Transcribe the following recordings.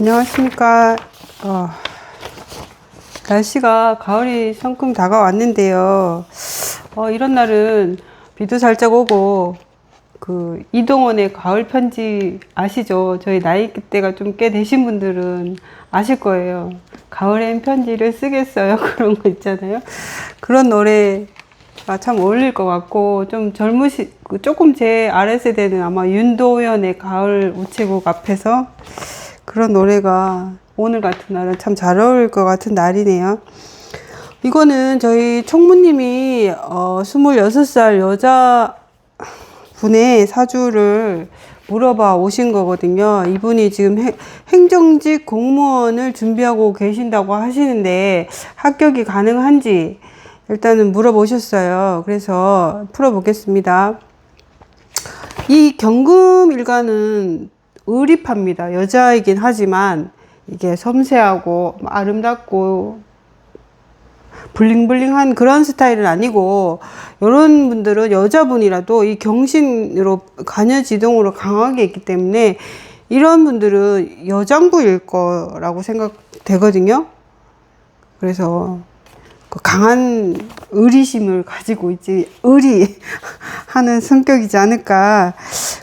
안녕하십니까. 어, 날씨가 가을이 성큼 다가왔는데요. 어, 이런 날은 비도 살짝 오고, 그, 이동원의 가을 편지 아시죠? 저희 나이 대가 좀 꽤 되신 분들은 아실 거예요. 가을엔 편지를 쓰겠어요. 그런 거 있잖아요. 그런 노래가 참 어울릴 것 같고, 좀 젊으시, 그 조금 제 아랫세대는 아마 윤도현의 가을 우체국 앞에서 그런 노래가 오늘 같은 날은 참 잘 어울릴 것 같은 날이네요. 이거는 저희 총무님이 어, 26살 여자 분의 사주를 물어봐 오신 거거든요. 이분이 지금 행- 행정직 공무원을 준비하고 계신다고 하시는데 합격이 가능한지 일단은 물어보셨어요. 그래서 풀어보겠습니다. 이 경금 일가는 의리파입니다. 여자이긴 하지만 이게 섬세하고 아름답고 블링블링한 그런 스타일은 아니고 이런 분들은 여자분이라도 이 경신으로 가녀지동으로 강하게 있기 때문에 이런 분들은 여장부일 거라고 생각되거든요. 그래서 그 강한 의리심을 가지고 있지 의리 하는 성격이지 않을까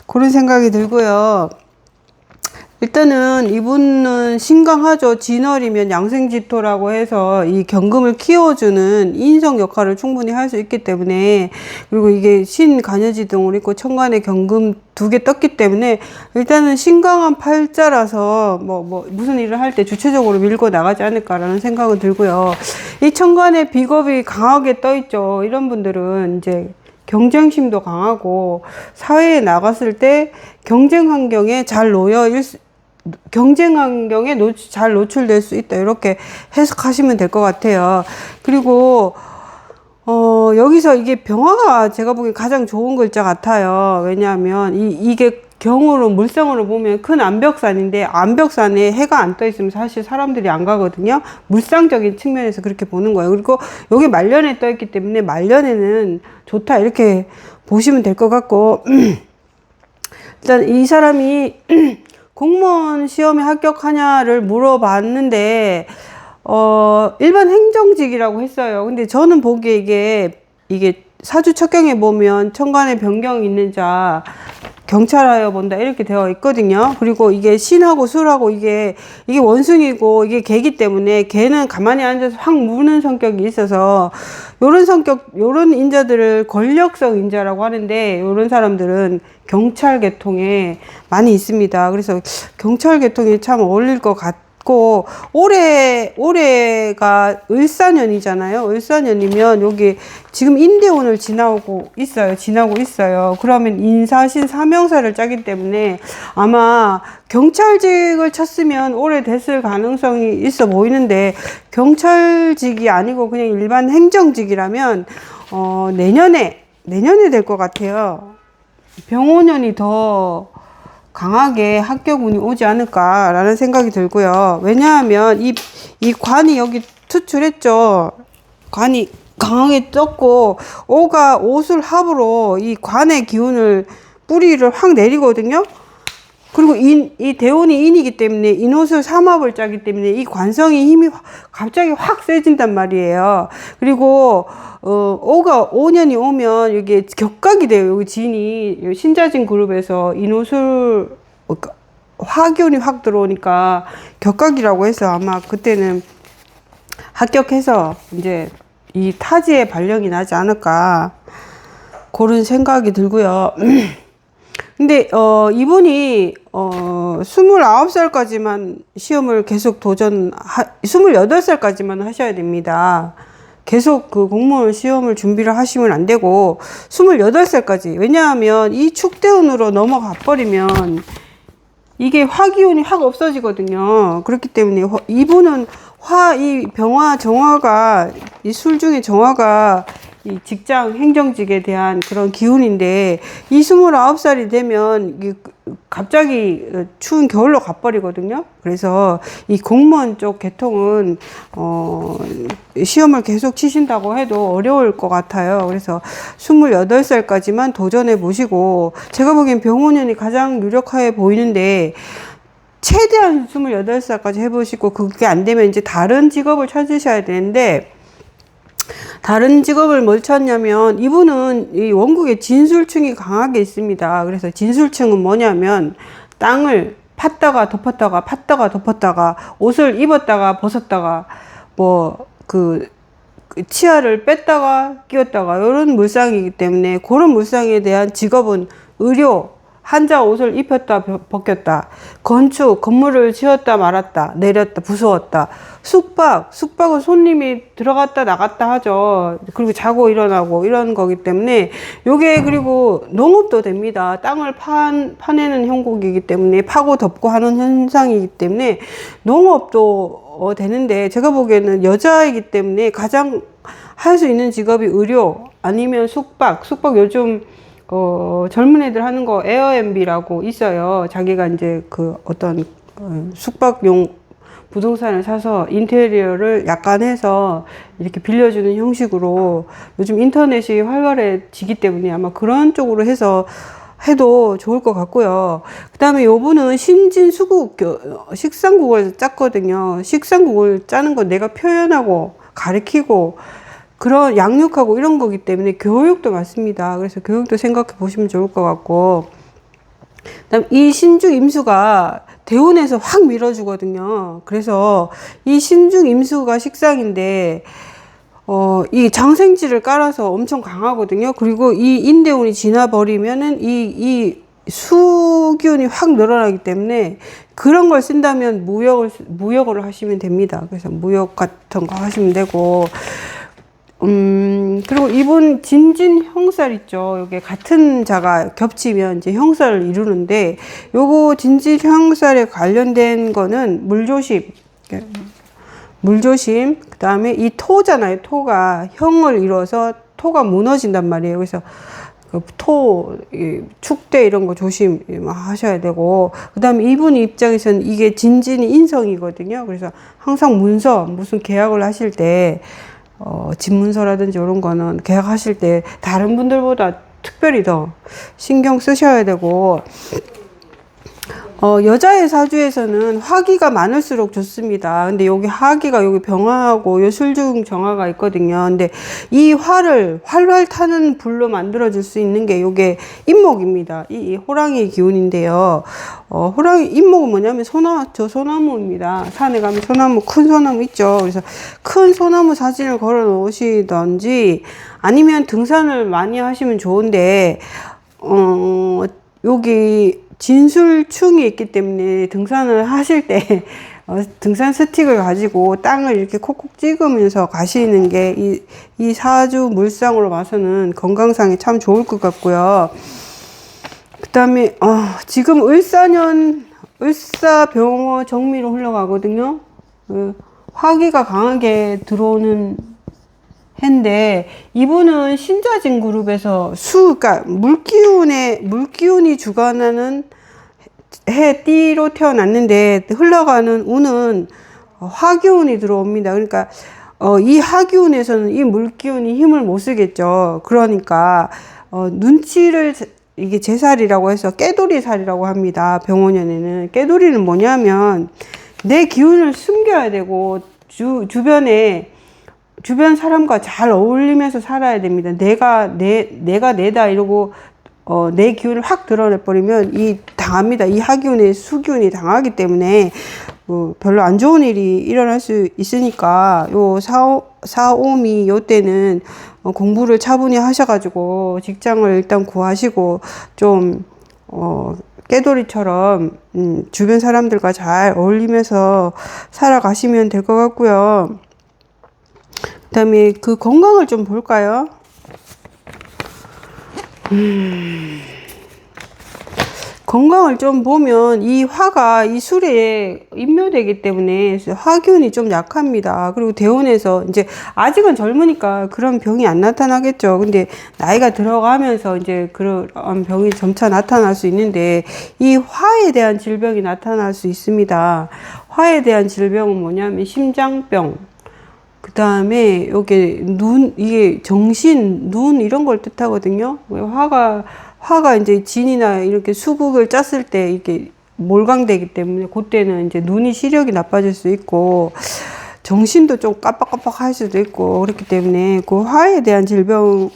그런 생각이 들고요. 일단은 이분은 신강하죠. 진월이면 양생지토라고 해서 이 경금을 키워주는 인성 역할을 충분히 할 수 있기 때문에 그리고 이게 신간여지동을 있고 천간에 경금 두 개 떴기 때문에 일단은 신강한 팔자라서 뭐, 뭐 무슨 일을 할 때 주체적으로 밀고 나가지 않을까라는 생각은 들고요. 이 천간에 비겁이 강하게 떠 있죠. 이런 분들은 이제 경쟁심도 강하고 사회에 나갔을 때 경쟁 환경에 잘 놓여 있, 경쟁 환경에 노, 잘 노출될 수 있다. 이렇게 해석하시면 될 것 같아요. 그리고 어, 여기서 이게 병화가 제가 보기엔 가장 좋은 글자 같아요. 왜냐하면 이, 이게 경으로 물성으로 보면 큰 암벽산인데 암벽산에 해가 안 떠 있으면 사실 사람들이 안 가거든요. 물상적인 측면에서 그렇게 보는 거예요. 그리고 여기 말년에 떠 있기 때문에 말년에는 좋다 이렇게 보시면 될 것 같고 일단 이 사람이 공무원 시험에 합격하냐를 물어봤는데 어 일반 행정직이라고 했어요. 근데 저는 보기에 이게 이게 사주 척경에 보면 천간에 변경 있는 자 경찰하여 본다 이렇게 되어 있거든요. 그리고 이게 신하고 술하고 이게 이게 원숭이고 이게 개기 때문에 개는 가만히 앉아서 확 무는 성격이 있어서 요런 성격 요런 인자들을 권력성 인자라고 하는데 요런 사람들은 경찰 계통에 많이 있습니다. 그래서 경찰 계통이 참 어울릴 것 같. 고 올해 올해가 을사년이잖아요. 을사년이면 여기 지금 인대운을 지나고 있어요. 지나고 있어요. 그러면 인사신 사명사를 짜기 때문에 아마 경찰직을 쳤으면 올해 됐을 가능성이 있어 보이는데 경찰직이 아니고 그냥 일반 행정직이라면 어 내년에 내년에 될 것 같아요. 병오년이 더 강하게 합격운이 오지 않을까라는 생각이 들고요. 왜냐하면 이, 이 관이 여기 투출했죠. 관이 강하게 떴고, 오가 오술 합으로 이 관의 기운을 뿌리를 확 내리거든요. 그리고 인, 이 대운이 인이기 때문에 인옷을 삼합을 짜기 때문에 이 관성의 힘이 확- 갑자기 확 세진단 말이에요. 그리고 어, 오가 5년이 오면 이게 격각이 돼요. 여기 진이 신자진 그룹에서 인옷을 어, 그러니까 화기운이 확 들어오니까 격각이라고 해서 아마 그때는 합격해서 이제 이 타지에 발령이 나지 않을까 그런 생각이 들고요. 근데 어 이분이 어 29살까지만 시험을 계속 도전 하 28살까지만 하셔야 됩니다. 계속 그 공무원 시험을 준비를 하시면 안 되고 28살까지 왜냐하면 이 축대운으로 넘어가 버리면 이게 화기운이 확 없어지거든요. 그렇기 때문에 화- 이분은 화, 이 병화, 정화가, 이 술 중에 정화가 이 직장, 행정직에 대한 그런 기운인데, 이 29살이 되면 이게 갑자기 추운 겨울로 가버리거든요. 그래서 이 공무원 쪽 계통은, 어, 시험을 계속 치신다고 해도 어려울 것 같아요. 그래서 28살까지만 도전해 보시고, 제가 보기엔 병원년이 가장 유력해 보이는데, 최대한 28살까지 해보시고 그게 안 되면 이제 다른 직업을 찾으셔야 되는데 다른 직업을 뭘 찾냐면 이분은 이 원국에 진술층이 강하게 있습니다. 그래서 진술층은 뭐냐면 땅을 팠다가 덮었다가 팠다가 덮었다가 옷을 입었다가 벗었다가 뭐그 그 치아를 뺐다가 끼웠다가 이런 물상이기 때문에 그런 물상에 대한 직업은 의료 한자 옷을 입혔다 벗- 벗겼다. 건축 건물을 지었다 말았다. 내렸다 부수었다. 숙박 숙박은 손님이 들어갔다 나갔다 하죠. 그리고 자고 일어나고 이런 거기 때문에 요게 그리고 농업도 됩니다. 땅을 판, 파내는 형국이기 때문에 파고 덮고 하는 현상이기 때문에 농업도 어, 되는데 제가 보기에는 여자이기 때문에 가장 할 수 있는 직업이 의료 아니면 숙박. 숙박 요즘 어, 젊은 애들 하는 거 에어앤비라고 있어요. 자기가 이제 그 어떤 어, 숙박용 부동산을 사서 인테리어를 약간 해서 이렇게 빌려주는 형식으로 요즘 인터넷이 활발해지기 때문에 아마 그런 쪽으로 해서 해도 좋을 것 같고요. 그 다음에 요분은 신진수국 교- 식상국을 짰거든요. 식상국을 짜는 건 내가 표현하고 가르치고 그런 양육하고 이런 거기 때문에 교육도 맞습니다. 그래서 교육도 생각해 보시면 좋을 것 같고. 그다음 이 신중 임수가 대운에서 확 밀어주거든요. 그래서 이 신중 임수가 식상인데 어, 이 장생지를 깔아서 엄청 강하거든요. 그리고 이 인대운이 지나버리면은 이, 이 수기운이 확 늘어나기 때문에 그런 걸 쓴다면 무역을, 쓰- 무역을 하시면 됩니다. 그래서 무역 같은 거 하시면 되고, 음, 그리고 이분 진진 형살 있죠. 요게 같은 자가 겹치면 이제 형살을 이루는데, 요거 진진 형살에 관련된 거는 물조심. 물조심, 그 다음에 이 토잖아요. 토가 형을 이뤄서 토가 무너진단 말이에요. 그래서 그 토, 이 축대 이런 거 조심 하셔야 되고, 그 다음에 이분 입장에서는 이게 진진이 인성이거든요. 그래서 항상 문서, 무슨 계약을 하실 때, 어, 집문서라든지 이런 거는 계약하실 때 다른 분들보다 특별히 더 신경 쓰셔야 되고, 어, 여자의 사주에서는 화기가 많을수록 좋습니다. 근데 여기 화기가 여기 병화하고 요 술중 정화가 있거든요. 근데 이 화를 활활 타는 불로 만들어줄 수 있는 게 요게 임목입니다. 이, 이 호랑이 기운인데요. 어, 호랑이 임목은 뭐냐면 소나, 저 소나무입니다. 산에 가면 소나무, 큰 소나무 있죠. 그래서 큰 소나무 사진을 걸어 놓으시던지 아니면 등산을 많이 하시면 좋은데, 어, 여기 진술충이 있기 때문에 등산을 하실 때 어, 등산 스틱을 가지고 땅을 이렇게 콕콕 찍으면서 가시는 게 이 이 사주 물상으로 봐서는 건강상에 참 좋을 것 같고요. 그 다음에 어, 지금 을사년 을사병호 정미로 흘러가거든요. 그 화기가 강하게 들어오는 해인데 이분은 신자진 그룹에서 수 그러니까 물기운에 물기운이 주관하는 해 띠로 태어났는데 흘러가는 운은 화기운이 들어옵니다. 그러니까 어, 이 화기운에서는 이 물기운이 힘을 못 쓰겠죠. 그러니까 어, 눈치를 제- 이게 제살이라고 해서 깨돌이 살이라고 합니다. 병원년에는 깨돌이는 뭐냐면 내 기운을 숨겨야 되고 주 주변에 주변 사람과 잘 어울리면서 살아야 됩니다. 내가 내 내가 내다 이러고 어, 내 기운을 확 드러내 버리면 이 당합니다. 이 하기운의 수기운이 당하기 때문에 어, 별로 안 좋은 일이 일어날 수 있으니까 요 사오 사오미 요 때는 어, 공부를 차분히 하셔가지고 직장을 일단 구하시고 좀 어, 깨돌이처럼 음, 주변 사람들과 잘 어울리면서 살아가시면 될 것 같고요. 그다음에 그 건강을 좀 볼까요? 음, 건강을 좀 보면 이 화가 이 술에 인묘되기 때문에 화기운이 좀 약합니다. 그리고 대원에서 이제 아직은 젊으니까 그런 병이 안 나타나겠죠. 근데 나이가 들어가면서 이제 그런 병이 점차 나타날 수 있는데 이 화에 대한 질병이 나타날 수 있습니다. 화에 대한 질병은 뭐냐면 심장병, 그 다음에 여기 눈, 이게 정신, 눈 이런 걸 뜻하거든요. 왜 화가, 화가 이제 진이나 이렇게 수국을 짰을 때 이렇게 몰강되기 때문에 그때는 이제 눈이 시력이 나빠질 수 있고 정신도 좀 깜빡깜빡 할 수도 있고 그렇기 때문에 그 화에 대한 질병을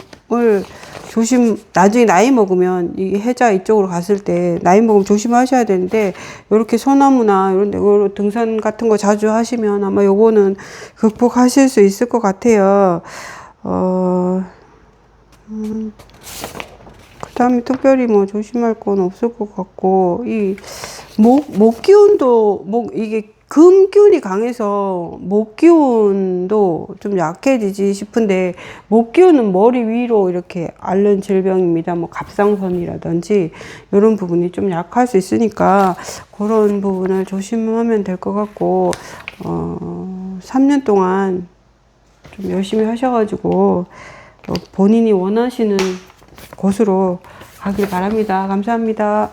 조심 나중에 나이 먹으면 이 해자 이쪽으로 갔을 때 나이 먹으면 조심하셔야 되는데 이렇게 소나무나 이런 데 등산 같은 거 자주 하시면 아마 요거는 극복하실 수 있을 것 같아요. 어 그다음에 특별히 뭐 조심할 건 없을 것 같고 이 목 목 기운도 목 이게 금 기운이 강해서 목 기운도 좀 약해지지 싶은데 목 기운은 머리 위로 이렇게 앓는 질병입니다. 뭐 갑상선이라든지 이런 부분이 좀 약할 수 있으니까 그런 부분을 조심하면 될 것 같고 어 3년 동안 좀 열심히 하셔가지고 어, 본인이 원하시는 곳으로 가길 바랍니다. 감사합니다.